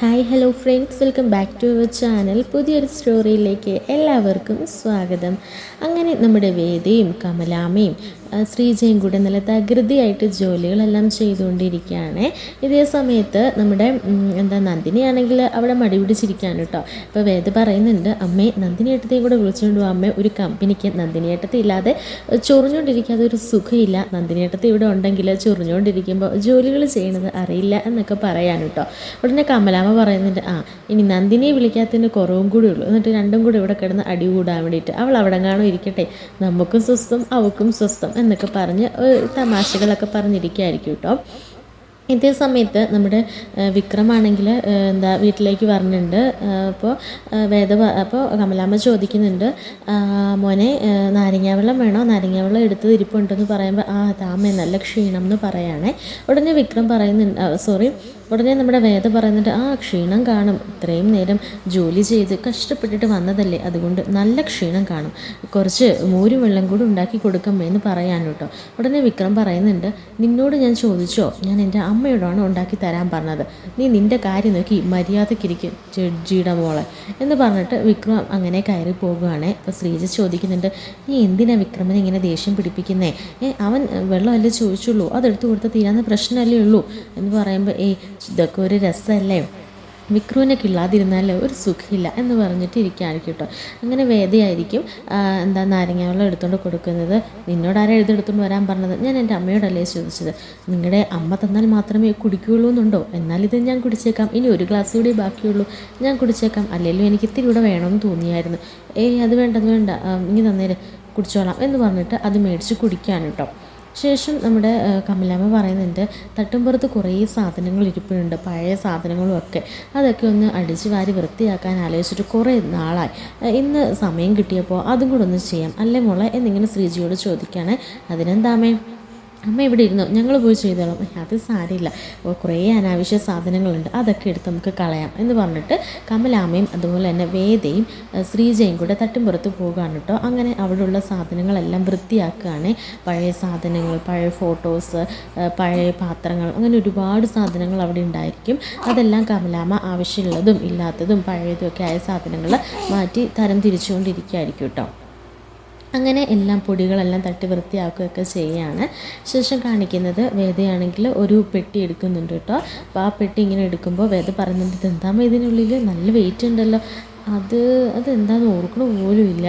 Hi hello friends welcome back to our channel പുതിയൊരു സ്റ്റോറിയിലേക്ക് എല്ലാവർക്കും സ്വാഗതം. അങ്ങനെ നമ്മുടെ വേദയും കമലാമയും ശ്രീജയും കൂടെ നല്ല തകൃതിയായിട്ട് ജോലികളെല്ലാം ചെയ്തുകൊണ്ടിരിക്കുകയാണ്. ഇതേ സമയത്ത് നമ്മുടെ എന്താ നന്ദിനിയാണെങ്കിൽ അവിടെ മടി പിടിച്ചിരിക്കുകയാണ് കേട്ടോ. അപ്പോൾ വേദ പറയുന്നുണ്ട് അമ്മേ നന്ദിനിയേട്ടത്തെയും കൂടെ വിളിച്ചുകൊണ്ട് അമ്മേ. ഒരു കമ്പനിക്ക് നന്ദിനിയേട്ടത്തെ ഇല്ലാതെ ചൊറിഞ്ഞുകൊണ്ടിരിക്കാതെ ഒരു സുഖമില്ല. നന്ദിനിയേട്ടത്തെ ഇവിടെ ഉണ്ടെങ്കിൽ ചൊറിഞ്ഞുകൊണ്ടിരിക്കുമ്പോൾ ജോലികൾ ചെയ്യണത് അറിയില്ല എന്നൊക്കെ പറയാൻ കേട്ടോ. ഉടനെ കമലാമ്മ പറയുന്നുണ്ട് ആ ഇനി നന്ദിനിയെ വിളിക്കാത്തതിന് കുറവും കൂടി ഉള്ളൂ. എന്നിട്ട് രണ്ടും കൂടി ഇവിടെ കിടന്ന് അടി കൂടാൻ വേണ്ടിയിട്ട് അവൾ അവിടെ കാണും ഇരിക്കട്ടെ. നമുക്കും സ്വസ്ഥം അവൾക്കും സ്വസ്ഥം. എന്നൊക്കെ പറഞ്ഞ് തമാശകളൊക്കെ പറഞ്ഞിരിക്കുകയായിരിക്കും കേട്ടോ. ഇതേ സമയത്ത് നമ്മുടെ വിക്രമാണെങ്കിൽ എന്താ വീട്ടിലേക്ക് വരുന്നുണ്ട് അപ്പോൾ വേദ അപ്പോൾ കമലാമ്മ ചോദിക്കുന്നുണ്ട് മോനെ നാരങ്ങാവെള്ളം വേണോ? നാരങ്ങാവെള്ളം എടുത്ത് തിരിപ്പുണ്ടെന്ന് പറയുമ്പോൾ ആ താമേ നല്ല ക്ഷീണം എന്ന് പറയുകയാണേ ഉടനെ വിക്രം പറയുന്നുണ്ട് സോറി ഉടനെ നമ്മുടെ വേദ പറയുന്നുണ്ട് ആ ക്ഷീണം കാണും. ഇത്രയും നേരം ജോലി ചെയ്ത് കഷ്ടപ്പെട്ടിട്ട് വന്നതല്ലേ? അതുകൊണ്ട് നല്ല ക്ഷീണം കാണും. കുറച്ച് മോരും വെള്ളം കൂടി ഉണ്ടാക്കി കൊടുക്കമ്മേ എന്ന് പറയാൻ കേട്ടോ. ഉടനെ വിക്രം പറയുന്നുണ്ട് നിന്നോട് ഞാൻ ചോദിച്ചോ? ഞാൻ എന്റെ അമ്മയോടാണ് ഉണ്ടാക്കി തരാൻ പറഞ്ഞത്. നീ നിന്റെ കാര്യം നോക്കി മര്യാദക്കിരിക്കും ജഡ്ജിയുടെ മോളെ. എന്ന് പറഞ്ഞിട്ട് വിക്രം അങ്ങനെ കയറി പോകുകയാണേ അപ്പോൾ ശ്രീജ ചോദിക്കുന്നുണ്ട് നീ എന്തിനാ വിക്രമനെ ഇങ്ങനെ ദേഷ്യം പിടിപ്പിക്കുന്നേ? അവൻ വെള്ളമല്ലേ ചോദിച്ചുള്ളൂ? അതെടുത്ത് കൊടുത്ത് തീരാവുന്ന പ്രശ്നമല്ലേ ഉള്ളൂ? എന്ന് പറയുമ്പോൾ ഏയ് ഇതൊക്കെ ഒരു രസമല്ലേ? വിക്രുവിനെ കിള്ളാതിരുന്നാൽ ഒരു സുഖമില്ല എന്ന് പറഞ്ഞിട്ട് ഇരിക്കുകയാണ് കേട്ടോ. അങ്ങനെ വേദയായിരിക്കും. എന്താ നാരങ്ങ വെള്ളം എടുത്തുകൊണ്ട് കൊടുക്കുന്നത്. നിന്നോട് ആരാ എഴുതെടുത്തുകൊണ്ട് വരാൻ പറഞ്ഞത്? ഞാൻ എന്റെ അമ്മയോടല്ലേ ചോദിച്ചത്. നിങ്ങളുടെ അമ്മ തന്നാൽ മാത്രമേ കുടിക്കുകയുള്ളൂ എന്നുണ്ടോ? എന്നാൽ ഇത് ഞാൻ കുടിച്ചേക്കാം. ഇനി ഒരു ഗ്ലാസ് കൂടി ബാക്കിയുള്ളൂ. ഞാൻ കുടിച്ചേക്കാം. അല്ലെങ്കിലും എനിക്ക് ഇത്തിരി കൂടെ വേണമെന്ന് തോന്നിയായിരുന്നു. ഏയ് അത് വേണ്ട അത് വേണ്ട. ഇനി തന്നേര് കുടിച്ചോളാം എന്ന് പറഞ്ഞിട്ട് അത് മേടിച്ച് കുടിക്കാൻ കേട്ടോ. ശേഷം നമ്മുടെ കമലാമ്മ പറയുന്നുണ്ട് തട്ടുംപുറത്ത് കുറേ സാധനങ്ങൾ ഇരിപ്പുണ്ട് പഴയ സാധനങ്ങളും ഒക്കെ അതൊക്കെ ഒന്ന് അടിച്ച് വാരി വൃത്തിയാക്കാൻ ആലോചിച്ചിട്ട് കുറേ നാളായി. ഇന്ന് സമയം കിട്ടിയപ്പോൾ അതും കൂടെ ഒന്ന് ചെയ്യാം. അല്ലേ മോളെ? എന്നിങ്ങനെ ശ്രീജിയോട് ചോദിക്കുകയാണ് അതിനെന്താമേ അമ്മ ഇവിടെ ഇരുന്നു. ഞങ്ങൾ പോയി ചെയ്തോളാം. "ഏ, അത് സാരമില്ല. കുറേ അനാവശ്യ സാധനങ്ങളുണ്ട്. അതൊക്കെ എടുത്ത് നമുക്ക് കളയാം എന്ന് പറഞ്ഞിട്ട് കമലാമ്മയും അതുപോലെ തന്നെ വേദയും ശ്രീജയും കൂടെ തട്ടുംപുറത്ത് പോകുകയാണ് കേട്ടോ. അങ്ങനെ അവിടെയുള്ള സാധനങ്ങളെല്ലാം വൃത്തിയാക്കുകയാണ്. പഴയ സാധനങ്ങൾ പഴയ ഫോട്ടോസ് പഴയ പാത്രങ്ങൾ അങ്ങനെ ഒരുപാട് സാധനങ്ങൾ അവിടെ ഉണ്ടായിരിക്കും. അതെല്ലാം കമലാമ്മ ആവശ്യമുള്ളതും ഇല്ലാത്തതും പഴയതും ഒക്കെ ആയ സാധനങ്ങൾ മാറ്റി തരം തിരിച്ചുകൊണ്ടിരിക്കുകയായിരിക്കും കേട്ടോ. അങ്ങനെ എല്ലാം പൊടികളെല്ലാം തട്ടി വൃത്തിയാക്കുകയൊക്കെ ചെയ്യുകയാണ് ശേഷം കാണിക്കുന്നത് വേദയാണെങ്കിൽ ഒരു പെട്ടി എടുക്കുന്നുണ്ട് കേട്ടോ. അപ്പോൾ ആ പെട്ടി ഇങ്ങനെ എടുക്കുമ്പോൾ വേദ പറയുന്നുണ്ട് ഇതെന്താമോ ഇതിനുള്ളിൽ നല്ല വെയിറ്റ് ഉണ്ടല്ലോ. അത് അതെന്താണെന്ന് ഓർക്കണ പോലും ഇല്ല.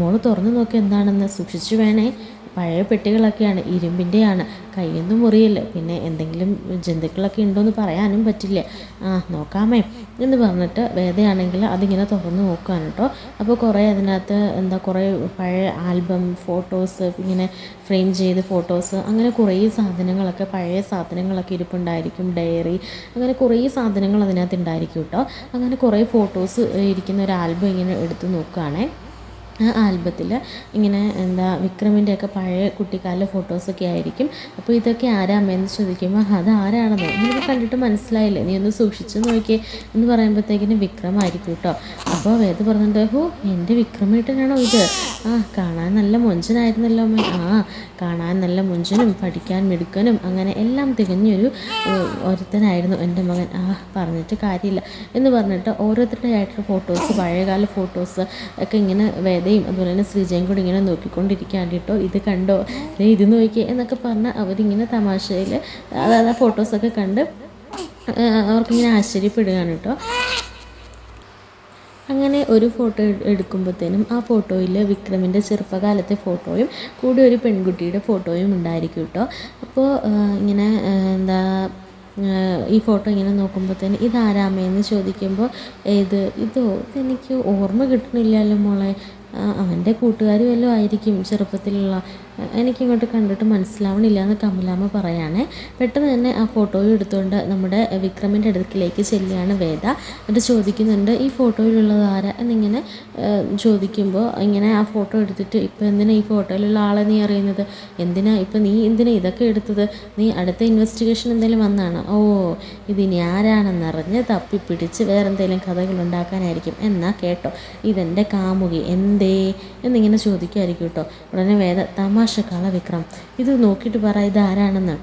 മോൾ തുറന്നു നോക്കി എന്താണെന്ന് സൂക്ഷിച്ചു വേണേ. പഴയ പെട്ടികളൊക്കെയാണ് ഇരുമ്പിന്റെയാണ്. കയ്യൊന്നും മുറിയില്ല. പിന്നെ എന്തെങ്കിലും ജന്തുക്കളൊക്കെ ഉണ്ടോയെന്ന് പറയാനും പറ്റില്ല. ആ നോക്കാമേ എന്ന് പറഞ്ഞിട്ട് വേദയാണെങ്കിൽ അതിങ്ങനെ തുറന്ന് നോക്കുകയാണ് കേട്ടോ. അപ്പോൾ കുറേ അതിനകത്ത് എന്താ കുറേ പഴയ ആൽബം ഫോട്ടോസ് ഇങ്ങനെ ഫ്രെയിം ചെയ്ത് ഫോട്ടോസ് അങ്ങനെ കുറേ സാധനങ്ങളൊക്കെ പഴയ സാധനങ്ങളൊക്കെ ഇരിപ്പുണ്ടായിരിക്കും. ഡയറി അങ്ങനെ കുറേ സാധനങ്ങൾ അതിനകത്ത് ഉണ്ടായിരിക്കും കേട്ടോ. അങ്ങനെ കുറേ ഫോട്ടോസ് ഇരിക്കുന്ന ഒരു ആൽബം ഇങ്ങനെ എടുത്ത് നോക്കുകയാണേ ആ ആൽബത്തിൽ ഇങ്ങനെ എന്താ വിക്രമിന്റെയൊക്കെ പഴയ കുട്ടിക്കാല ഫോട്ടോസൊക്കെ ആയിരിക്കും. അപ്പോൾ ഇതൊക്കെ ആരാ അമ്മയെന്ന് ചോദിക്കുമ്പോൾ അത് ആരാണെന്നോ? നിനക്ക് കണ്ടിട്ട് മനസ്സിലായില്ലേ? നീ ഒന്ന് സൂക്ഷിച്ച് നോക്കിയേ. എന്ന് പറയുമ്പോഴത്തേക്കിന് വിക്രമായിരിക്കും കേട്ടോ. അപ്പോൾ വേദ പറഞ്ഞിട്ട് ഹോ എന്റെ വിക്രമേട്ടനാണോ ഇത്? ആ കാണാൻ നല്ല മൊഞ്ചനായിരുന്നല്ലോ അമ്മ. ആ കാണാൻ നല്ല മുഞ്ചനും പഠിക്കാൻ മിടുക്കനും അങ്ങനെ എല്ലാം തികഞ്ഞൊരു ഒരുത്തനായിരുന്നു എന്റെ മകൻ. ആ പറഞ്ഞിട്ട് കാര്യമില്ല. എന്ന് പറഞ്ഞിട്ട് ഓരോരുത്തരുടെ ആയിട്ടുള്ള ഫോട്ടോസ് പഴയകാല ഫോട്ടോസ് ഒക്കെ ഇങ്ങനെ വേദയും അതുപോലെ തന്നെ ശ്രീജയും കൂടി ഇങ്ങനെ നോക്കിക്കൊണ്ടിരിക്കുകയാണ് കേട്ടോ ഇത് കണ്ടോ? ഇത് നോക്കിയേ എന്നൊക്കെ പറഞ്ഞ് അവരിങ്ങനെ തമാശയിൽ അതായത് ആ ഫോട്ടോസൊക്കെ കണ്ട് അവർക്കിങ്ങനെ ആശ്ചര്യപ്പെടുകയാണ് കേട്ടോ. അങ്ങനെ ഒരു ഫോട്ടോ എടുക്കുമ്പോഴത്തേനും ആ ഫോട്ടോയിൽ വിക്രമിന്റെ ചെറുപ്പകാലത്തെ ഫോട്ടോയും കൂടെ ഒരു പെൺകുട്ടിയുടെ ഫോട്ടോയും ഉണ്ടായിരിക്കും കേട്ടോ. അപ്പോൾ ഇങ്ങനെ എന്താ ഈ ഫോട്ടോ ഇങ്ങനെ നോക്കുമ്പോഴത്തേന് ഇതാരാമേന്ന് ചോദിക്കുമ്പോൾ ഏത്? ഇതോ ഇതെനിക്ക് ഓർമ്മ കിട്ടണില്ലല്ലോ മോളെ. അവന്റെ കൂട്ടുകാർ വല്ലതും ആയിരിക്കും ചെറുപ്പത്തിലുള്ള. എനിക്കിങ്ങോട്ട് കണ്ടിട്ട് മനസ്സിലാവണില്ല എന്ന് കമലാമ്മ പറയാണേ. പെട്ടെന്ന് തന്നെ ആ ഫോട്ടോയും എടുത്തുകൊണ്ട് നമ്മുടെ വിക്രമിന്റെ അടുക്കിലേക്ക് ചെല്ലുകയാണ് വേദ. എന്നിട്ട് ചോദിക്കുന്നുണ്ട് ഈ ഫോട്ടോയിലുള്ളത് ആരാ? എന്നിങ്ങനെ ചോദിക്കുമ്പോൾ ഇങ്ങനെ ആ ഫോട്ടോ എടുത്തിട്ട് ഇപ്പോൾ എന്തിനാ ഈ ഫോട്ടോയിലുള്ള ആളെ നീ അറിയുന്നത്? എന്തിനാ ഇപ്പം നീ എന്തിനാ ഇതൊക്കെ എടുത്തത്? നീ അടുത്ത ഇൻവെസ്റ്റിഗേഷൻ എന്തെങ്കിലും വന്നാണ്? ഓ ഇതിനി ആരാണെന്നറിഞ്ഞ് തപ്പിപ്പിടിച്ച് വേറെന്തെങ്കിലും കഥകളുണ്ടാക്കാനായിരിക്കും. കഥകൾ ഉണ്ടാക്കാനായിരിക്കും എന്നാ കേട്ടോ ഇതെന്റെ കാമുകി എന്തേ എന്നിങ്ങനെ ചോദിക്കുമായിരിക്കും കേട്ടോ. ഉടനെ വേദ തമാശ കള വിക്രം. ഇത് നോക്കിയിട്ട് പറ ഇത് ആരാണെന്ന്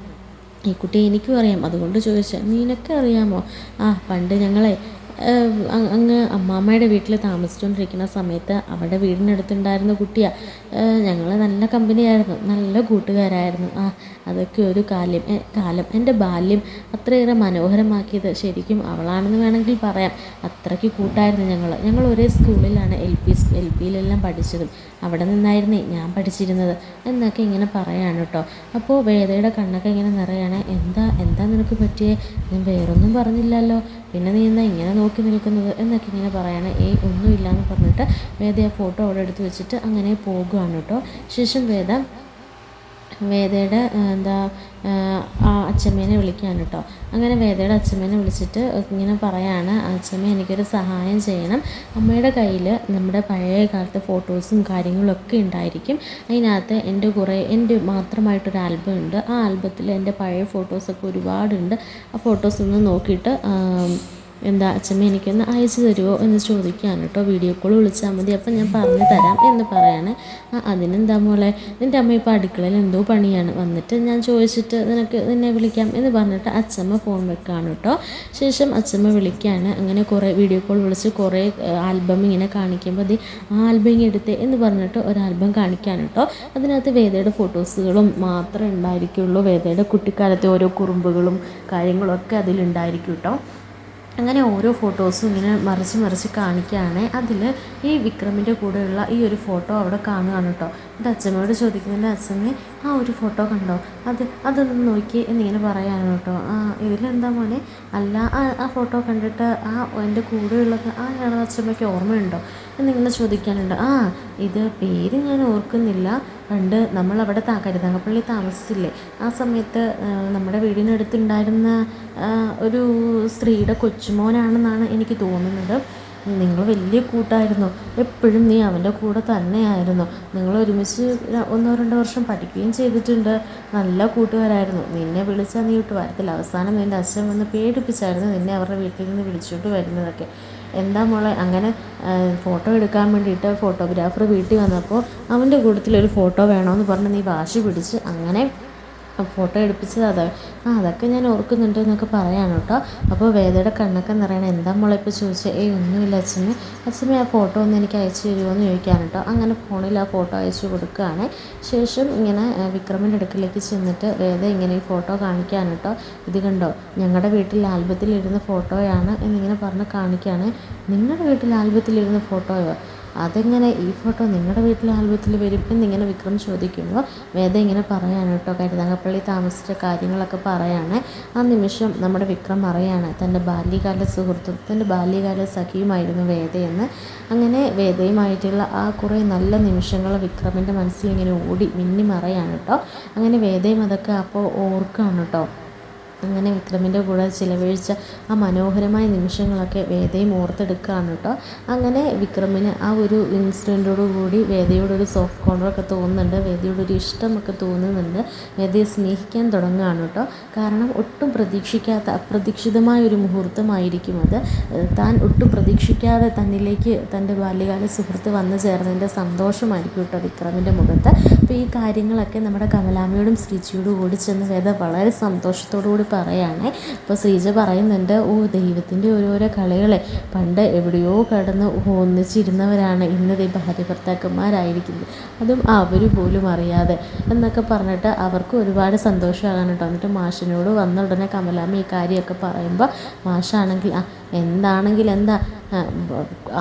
ഈ കുട്ടി എനിക്കും അറിയാം. അതുകൊണ്ട് ചോദിച്ചാൽ നിനക്കറിയാമോ? ആ പണ്ട് ഞങ്ങളെ അങ്ങ് അമ്മാമ്മയുടെ വീട്ടിൽ താമസിച്ചുകൊണ്ടിരിക്കുന്ന സമയത്ത് അവിടെ വീടിനടുത്തുണ്ടായിരുന്ന കുട്ടിയാണ് ഞങ്ങൾ നല്ല കമ്പനിയായിരുന്നു. നല്ല കൂട്ടുകാരായിരുന്നു. ആ അതൊക്കെ ഒരു കാലം കാലം. എന്റെ ബാല്യം അത്രയേറെ മനോഹരമാക്കിയത് ശരിക്കും അവളാണെന്ന് വേണമെങ്കിൽ പറയാം. അത്രയ്ക്ക് കൂട്ടായിരുന്നു ഞങ്ങൾ ഞങ്ങൾ ഒരേ സ്കൂളിലാണ് എൽ പി എൽ പിയിലെല്ലാം പഠിച്ചതും. അവിടെ നിന്നായിരുന്നേ ഞാൻ പഠിച്ചിരുന്നത്. എന്നൊക്കെ ഇങ്ങനെ പറയാണ് കേട്ടോ അപ്പോൾ വേദയുടെ കണ്ണൊക്കെ ഇങ്ങനെ നിറയാണ്. എന്താ എന്താ നിനക്ക് പറ്റിയേ? ഞാൻ വേറൊന്നും പറഞ്ഞില്ലല്ലോ. പിന്നെ നീ എന്താ ഇങ്ങനെ നോക്കി നിൽക്കുന്നത് എന്നൊക്കെ ഇങ്ങനെ പറയാണ്. ഏയ് ഒന്നുമില്ല എന്ന് പറഞ്ഞിട്ട് വേദ ആ ഫോട്ടോ അവിടെ എടുത്ത് വെച്ചിട്ട് അങ്ങനെ പോകുകയാണ് കേട്ടോ. ശേഷം വേദ വേദയുടെ എന്താ ആ അച്ഛമ്മേനെ വിളിക്കുകയാണ് കേട്ടോ. അങ്ങനെ വേദയുടെ അച്ഛമ്മേനെ വിളിച്ചിട്ട് ഇങ്ങനെ പറയാണ് അച്ഛമ്മ എനിക്കൊരു സഹായം ചെയ്യണം. അമ്മയുടെ കയ്യിൽ നമ്മുടെ പഴയ കാലത്തെ ഫോട്ടോസും കാര്യങ്ങളൊക്കെ ഉണ്ടായിരിക്കും. അതിനകത്ത് എന്റെ കുറേ എന്റെ മാത്രമായിട്ടൊരു ആൽബം ഉണ്ട്. ആ ആൽബത്തിൽ എന്റെ പഴയ ഫോട്ടോസൊക്കെ ഒരുപാടുണ്ട്. ആ ഫോട്ടോസ് ഒന്ന് നോക്കിയിട്ട് എന്താ അച്ഛമ്മ എനിക്കൊന്ന് അയച്ചു തരുമോ എന്ന് ചോദിക്കുകയാണ് കേട്ടോ. വീഡിയോ കോൾ വിളിച്ചാൽ മതി. അപ്പം ഞാൻ പറഞ്ഞു തരാം എന്ന് പറയാണ്. ആ അതിനെന്താ മോളെ? നിന്റെ അമ്മ ഇപ്പോൾ അടുക്കളയിൽ എന്തോ പണിയാണ്. വന്നിട്ട് ഞാൻ ചോദിച്ചിട്ട് നിനക്ക് നിന്നെ വിളിക്കാം എന്ന് പറഞ്ഞിട്ട് അച്ഛമ്മ ഫോൺ വെക്കുകയാണ് കേട്ടോ. ശേഷം അച്ഛമ്മ വിളിക്കുകയാണ് അങ്ങനെ കുറേ വീഡിയോ കോൾ വിളിച്ച് കുറേ ആൽബം ഇങ്ങനെ കാണിക്കുമ്പോൾ അത് ആ ആൽബം എടുത്തേ എന്ന് പറഞ്ഞിട്ട് ഒരു ആൽബം കാണിക്കുകയാണ് കേട്ടോ. അതിനകത്ത് വേദയുടെ ഫോട്ടോസുകളും മാത്രമേ ഉണ്ടായിരിക്കുള്ളൂ. വേദയുടെ കുട്ടിക്കാലത്തെ ഓരോ കുറുമ്പുകളും കാര്യങ്ങളൊക്കെ അതിലുണ്ടായിരിക്കും കേട്ടോ. അങ്ങനെ ഓരോ ഫോട്ടോസും ഇങ്ങനെ മറിച്ച് മറിച്ച് കാണിക്കുകയാണ്. അതിൽ ഈ വിക്രമിന്റെ കൂടെയുള്ള ഈ ഒരു ഫോട്ടോ അവിടെ കാണുകയാണ് കേട്ടോ. എന്റെ അച്ഛനോട് ചോദിക്കുന്നുണ്ട് അച്ഛനെ ആ ഒരു ഫോട്ടോ കണ്ടോ? അത് അതൊന്ന് നോക്കി എന്നിങ്ങനെ പറയാണ് കേട്ടോ. ആ ഇതിലെന്താ മോനെ? അല്ല ആ ആ ഫോട്ടോ കണ്ടിട്ട് ആ എന്റെ കൂടെയുള്ള ഞാൻ അച്ഛമ്മയ്ക്ക് ഓർമ്മയുണ്ടോ? എന്നിങ്ങനെ ചോദിക്കാനുണ്ട്. ആ ഇത് പേര് ഞാൻ ഓർക്കുന്നില്ല. പണ്ട് നമ്മളവിടെ കരുതാങ്കപ്പള്ളി താമസിച്ചില്ലേ? ആ സമയത്ത് നമ്മുടെ വീടിനടുത്തുണ്ടായിരുന്ന ഒരു സ്ത്രീയുടെ കൊച്ചുമോനാണെന്നാണ് എനിക്ക് തോന്നുന്നത്. നിങ്ങൾ വലിയ കൂട്ടായിരുന്നു. എപ്പോഴും നീ അവന്റെ കൂടെ തന്നെയായിരുന്നു. നിങ്ങൾ ഒരുമിച്ച് ഒന്നോ രണ്ടോ വർഷം പഠിക്കുകയും ചെയ്തിട്ടുണ്ട്. നല്ല കൂട്ടുകാരായിരുന്നു. നിന്നെ വിളിച്ചാൽ നീ വിട്ട്. വരത്തില്ല. അവസാനം നിന്റെ അച്ഛൻ വന്ന് പേടിപ്പിച്ചായിരുന്നു നിന്നെ അവരുടെ വീട്ടിൽ നിന്ന് വിളിച്ചോട്ട് വരുന്നതൊക്കെ. എന്താ മോളെ? അങ്ങനെ ഫോട്ടോ എടുക്കാൻ വേണ്ടിയിട്ട് ഫോട്ടോഗ്രാഫർ വീട്ടിൽ വന്നപ്പോൾ അവന്റെ കൂട്ടത്തിലൊരു ഫോട്ടോ വേണമെന്ന് പറഞ്ഞ് നീ വാശി പിടിച്ച് അങ്ങനെ ഫോട്ടോ എടുപ്പിച്ചത് അതെ. ആ അതൊക്കെ ഞാൻ ഓർക്കുന്നുണ്ട് എന്നൊക്കെ പറയാണ് കേട്ടോ. അപ്പോൾ വേദയുടെ കണ്ണൊക്കെ നിറയണം. എന്താ മോളെ ഇപ്പോൾ ചോദിച്ചത് ഏയ് ഒന്നുമില്ല അച്ഛന് അച്ഛനെ ആ ഫോട്ടോ ഒന്ന് എനിക്ക് അയച്ചു തരുമോ എന്ന് ചോദിക്കാൻ കേട്ടോ. അങ്ങനെ ഫോണിൽ ആ ഫോട്ടോ അയച്ചു കൊടുക്കുകയാണ്. ശേഷം ഇങ്ങനെ വിക്രമിന്റെ അടുക്കിലേക്ക് ചെന്നിട്ട് വേദ ഇങ്ങനെ ഈ ഫോട്ടോ കാണിക്കാൻ കേട്ടോ. ഇത് കണ്ടോ? ഞങ്ങളുടെ വീട്ടിൽ ആൽബത്തിലിരുന്ന ഫോട്ടോയാണ് എന്നിങ്ങനെ പറഞ്ഞ് കാണിക്കുകയാണ് നിങ്ങളുടെ വീട്ടിൽ ആൽബത്തിലിരുന്ന ഫോട്ടോയോ? അതെങ്ങനെ ഈ ഫോട്ടോ നിങ്ങളുടെ വീട്ടിലെ ആൽബത്തിൽ വരും എന്നിങ്ങനെ വിക്രം ചോദിക്കുമ്പോൾ വേദ ഇങ്ങനെ പറയാണ് കേട്ടോ കരുതങ്ങപ്പള്ളി താമസിച്ച കാര്യങ്ങളൊക്കെ പറയാണ്. ആ നിമിഷം നമ്മുടെ വിക്രം അറിയാണ് തന്റെ ബാല്യകാല സുഹൃത്തും തന്റെ ബാല്യകാല സഖിയുമായിരുന്നു വേദയെന്ന് അങ്ങനെ വേദയുമായിട്ടുള്ള ആ കുറേ നല്ല നിമിഷങ്ങൾ വിക്രമിന്റെ മനസ്സിൽ ഇങ്ങനെ ഓടി മിന്നി മറയാണ് കേട്ടോ. അങ്ങനെ വേദയും അതൊക്കെ അപ്പോൾ ഓർക്കുകയാണ് കേട്ടോ. അങ്ങനെ വിക്രമിന്റെ കൂടെ ചിലവഴിച്ച ആ മനോഹരമായ നിമിഷങ്ങളൊക്കെ വേദയും ഓർത്തെടുക്കുകയാണ് കേട്ടോ. അങ്ങനെ വിക്രമിന് ആ ഒരു ഇൻസിഡന്റോടു കൂടി വേദയോടൊരു സോഫ്റ്റ് കോർണറൊക്കെ തോന്നുന്നുണ്ട്. വേദയോടൊരു ഇഷ്ടമൊക്കെ തോന്നുന്നുണ്ട്. വേദയെ സ്നേഹിക്കാൻ തുടങ്ങുകയാണ് കേട്ടോ. കാരണം ഒട്ടും പ്രതീക്ഷിക്കാത്ത അപ്രതീക്ഷിതമായ ഒരു മുഹൂർത്തമായിരിക്കും അത്. താൻ ഒട്ടും പ്രതീക്ഷിക്കാതെ തന്നിലേക്ക് തന്റെ ബാല്യകാല സുഹൃത്ത് വന്നു ചേർന്നതിന്റെ സന്തോഷമായിരിക്കും കേട്ടോ വിക്രമിന്റെ മുഖത്ത്. അപ്പോൾ ഈ കാര്യങ്ങളൊക്കെ നമ്മുടെ കമലാമയോടും ശ്രീജിയോടും കൂടി ചെന്ന് വേദ വളരെ സന്തോഷത്തോടു കൂടി പറയുകയാണേ അപ്പോൾ ശ്രീജ പറയുന്നുണ്ട് ഓ ദൈവത്തിന്റെ ഓരോരോ കളികളെ പണ്ട് എവിടെയോ കടന്ന് ഒന്നിച്ചിരുന്നവരാണ് ഇന്നത്തെ ഭാര്യ ഭർത്താക്കന്മാരായിരിക്കുന്നത്. അതും അവർ പോലും അറിയാതെ. എന്നൊക്കെ പറഞ്ഞിട്ട് അവർക്ക് ഒരുപാട് സന്തോഷമാകാൻ കേട്ടോ എന്നിട്ട് മാഷിനോട് വന്ന ഉടനെ കമലാമ്മ ഈ കാര്യമൊക്കെ പറയുമ്പോൾ മാഷാണെങ്കിൽ ആ എന്താണെങ്കിൽ എന്താ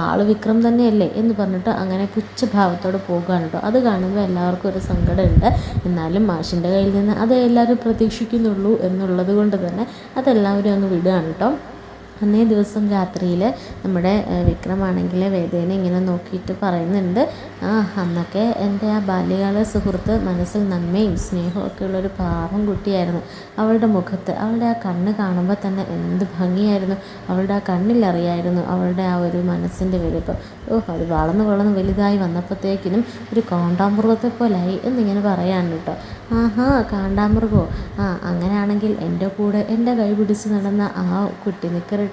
ആൾ വിക്രം തന്നെയല്ലേ എന്ന് പറഞ്ഞിട്ട് അങ്ങനെ പുച്ഛഭാവത്തോടെ പോകുകയാണ് കേട്ടോ. അത് കാണുമ്പോൾ എല്ലാവർക്കും ഒരു സങ്കടമുണ്ട്. എന്നാലും മാഷിന്റെ കയ്യിൽ നിന്ന് അത് എല്ലാവരും പ്രതീക്ഷിക്കുന്നുള്ളൂ എന്നുള്ളത് കൊണ്ട് തന്നെ അതെല്ലാവരും അങ്ങ് വിടുകയാണ് കേട്ടോ. അന്നേ ദിവസം രാത്രിയിൽ നമ്മുടെ വിക്രമാണെങ്കിൽ വേദേനെ ഇങ്ങനെ നോക്കിയിട്ട് പറയുന്നുണ്ട്. ആ അന്നൊക്കെ എന്റെ ആ ബാല്യകാല സുഹൃത്ത് മനസ്സിൽ നന്മയും സ്നേഹവും ഒക്കെ ഉള്ളൊരു പാവം കുട്ടിയായിരുന്നു. അവളുടെ മുഖത്ത് അവളുടെ ആ കണ്ണ് കാണുമ്പോൾ തന്നെ എന്ത് ഭംഗിയായിരുന്നു. അവളുടെ ആ കണ്ണിലറിയായിരുന്നു അവളുടെ ആ ഒരു മനസ്സിന്റെ വലിപ്പം ഓ അത് വളർന്ന് വളർന്ന് വലുതായി വന്നപ്പോഴത്തേക്കിനും ഒരു കോണ്ടാമൃഗത്തെ പോലായി എന്നിങ്ങനെ പറയാൻ കേട്ടോ. ആഹാ കാണ്ടാമൃഗോ? ആ അങ്ങനെയാണെങ്കിൽ എന്റെ കൂടെ എന്റെ കൈ പിടിച്ച് നടന്ന ആ കുട്ടി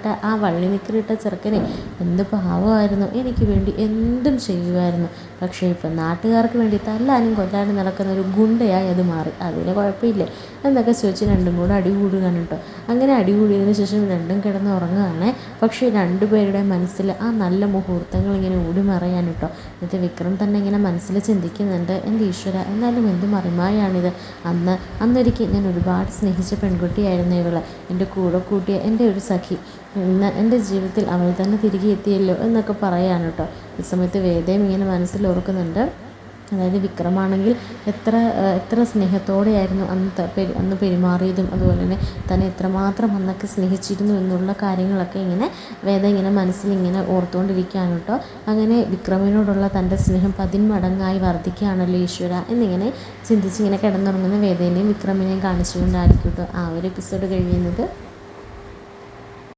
നിക്കറിട്ട ആ വള്ളി നിക്കറിട്ട ചെറുക്കനെ എന്ത് പാവമായിരുന്നു. എനിക്ക് വേണ്ടി എന്തും ചെയ്യുമായിരുന്നു. പക്ഷേ ഇപ്പം നാട്ടുകാർക്ക് വേണ്ടി തല്ലാനും കൊല്ലാനും നടക്കുന്ന ഒരു ഗുണ്ടയായി അത് മാറി. അതിന് കുഴപ്പമില്ല. എന്നൊക്കെ ചോദിച്ച് രണ്ടും കൂടെ അടി കൂടുകയാണ് കേട്ടോ. അങ്ങനെ അടി കൂടിയതിന് ശേഷം രണ്ടും കിടന്ന് ഉറങ്ങുകയാണ്. പക്ഷേ രണ്ടുപേരുടെ മനസ്സിൽ ആ നല്ല മുഹൂർത്തങ്ങൾ ഇങ്ങനെ ഓടി മറയാൻ കേട്ടോ. എന്നിട്ട് വിക്രം തന്നെ ഇങ്ങനെ മനസ്സിൽ ചിന്തിക്കുന്നുണ്ട്. എന്റെ ഈശ്വര എന്നാലും എന്ത് മറിമായാണിത്? അന്ന് അന്നൊരിക്കൽ ഞാൻ ഒരുപാട് സ്നേഹിച്ച പെൺകുട്ടിയായിരുന്നു ഇവൾ. എന്റെ കൂടെ കൂട്ടിയ എന്റെ ഒരു സഖി. എന്റെ ജീവിതത്തിൽ അവൾ തന്നെ തിരികെ എത്തിയല്ലോ എന്നൊക്കെ കേട്ടോ. ഈ സമയത്ത് വേദയും ഇങ്ങനെ മനസ്സിൽ ഓർക്കുന്നുണ്ട്. അതായത് വിക്രമാണെങ്കിൽ എത്ര എത്ര സ്നേഹത്തോടെയായിരുന്നു അന്ന് പെരു അന്ന് പെരുമാറിയതും അതുപോലെ തന്നെ തന്നെ എത്രമാത്രം അന്നൊക്കെ സ്നേഹിച്ചിരുന്നു എന്നുള്ള കാര്യങ്ങളൊക്കെ ഇങ്ങനെ വേദ ഇങ്ങനെ മനസ്സിൽ ഇങ്ങനെ ഓർത്തുകൊണ്ടിരിക്കുകയാണ് കേട്ടോ. അങ്ങനെ വിക്രമിനോടുള്ള തന്റെ സ്നേഹം പതിന്മടങ്ങായി വർദ്ധിക്കുകയാണല്ലോ ഈശ്വര എന്നിങ്ങനെ ചിന്തിച്ചിങ്ങനെ കിടന്നുറങ്ങുന്ന വേദേനെയും വിക്രമിനെയും കാണിച്ചുകൊണ്ടായിരിക്കും കേട്ടോ ആ ഒരു എപ്പിസോഡ് കഴിയുന്നത്.